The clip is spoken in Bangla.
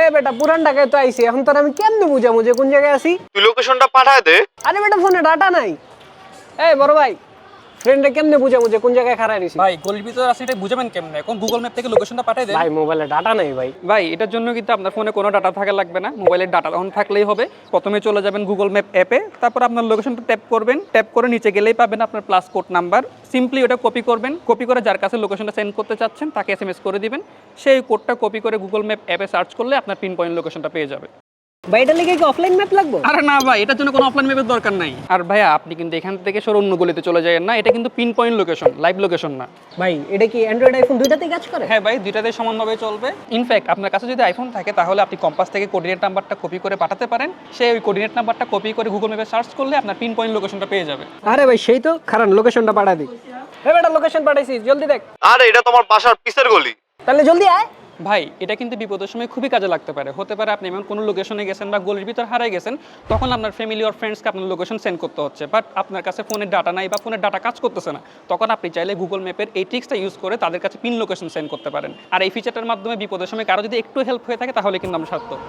এ বেটা পুরান ঢাকায় তো আইছি? এখন তোর আমি কেমনে বুঝাবো যে কোন জায়গায় আছি? তুই লোকেশনটা পাঠায় দে। আরে বেটা ফোনে ডাটা নাই। এই বড় ভাই ফ্রেন্ডে কেমনে বুঝামু যে কোন জায়গায় খারাপ রইছি ভাই গলির ভিতরে আছে এটা বুঝাবেন কেমনে? এখন গুগল ম্যাপ থেকে লোকেশনটা পাঠিয়ে দেন। ভাই মোবাইলে ডাটা নাই ভাই। ভাই এটার জন্য কিন্তু আপনার ফোনে কোনো ডাটা থাকা লাগবে না। মোবাইলের ডাটা অন থাকলেই হবে। প্রথমে চলে যাবেন গুগল ম্যাপ অ্যাপে তারপর আপনার লোকেশনটা ট্যাপ করবেন। ট্যাপ করে নিচে গেলেই পাবেন আপনার প্লাস কোড নাম্বার সিম্পলি ওটা কপি করবেন। কপি করে যার কাছে লোকেশনটা সেন্ড করতে চাচ্ছেন তাকে এস এম এস করে দিবেন। সেই কোডটা কপি করে গুগল ম্যাপ অ্যাপে সার্চ করলে আপনার পিন পয়েন্ট লোকেশনটা পেয়ে যাবে। ভাই এটা লিখে কি অফলাইন ম্যাপ লাগবে? আরে না ভাই এটার জন্য কোনো অফলাইন ম্যাপের দরকার নাই। আর ভাইয়া আপনি কিন্তু এখান থেকে সর অন্য গলিতে চলে যাবেন না এটা কিন্তু pin point location live location না। ভাই এটা কি অ্যান্ড্রয়েড আইফোন দুইটাতেই কাজ করে? হ্যাঁ ভাই দুইটাতে সমানভাবে চলবে। ইনফ্যাক্ট আপনার কাছে যদি আইফোন থাকে তাহলে আপনি কম্পাস থেকে কোঅর্ডিনেট নাম্বারটা কপি করে পাঠাতে পারেন। সেই ওই কোঅর্ডিনেট নাম্বারটা কপি করে গুগল ম্যাপে সার্চ করলে আপনার পিন পয়েন্ট লোকেশনটা পেয়ে যাবে। আরে ভাই সেই তো কারণ লোকেশনটা পাঠা দিই। বেটা লোকেশন পাঠাইছি জলদি দেখ। আরে এটা তোমার বাসার পিসের গলি। তাহলে জলদি আয়। ভাই, এটা কিন্তু বিপদের সময় খুবই কাজে লাগতে পারে। হতে পারে আপনি এমন কোনো লোকেশনে গেছেন বা গোলের ভিতর হারাই গেছেন, তখন আপনার ফ্যামিলি ওর ফ্রেন্ডসকে আপনার লোকেশন সেন্ড করতে হচ্ছে। বাট আপনার কাছে ফোনের ডাটা নাই বা ফোনের ডাটা কাজ করতেছে না। তখন আপনি চাইলে গুগল ম্যাপের এই ট্রিক্সটা ইউজ করে তাদের কাছে পিন লোকেশন সেন্ড করতে পারেন। আর এই ফিচারটার মাধ্যমে বিপদের সময় কারও যদি একটু হেল্প হয়ে থাকে, তাহলে কিন্তু আমরা সার্থক।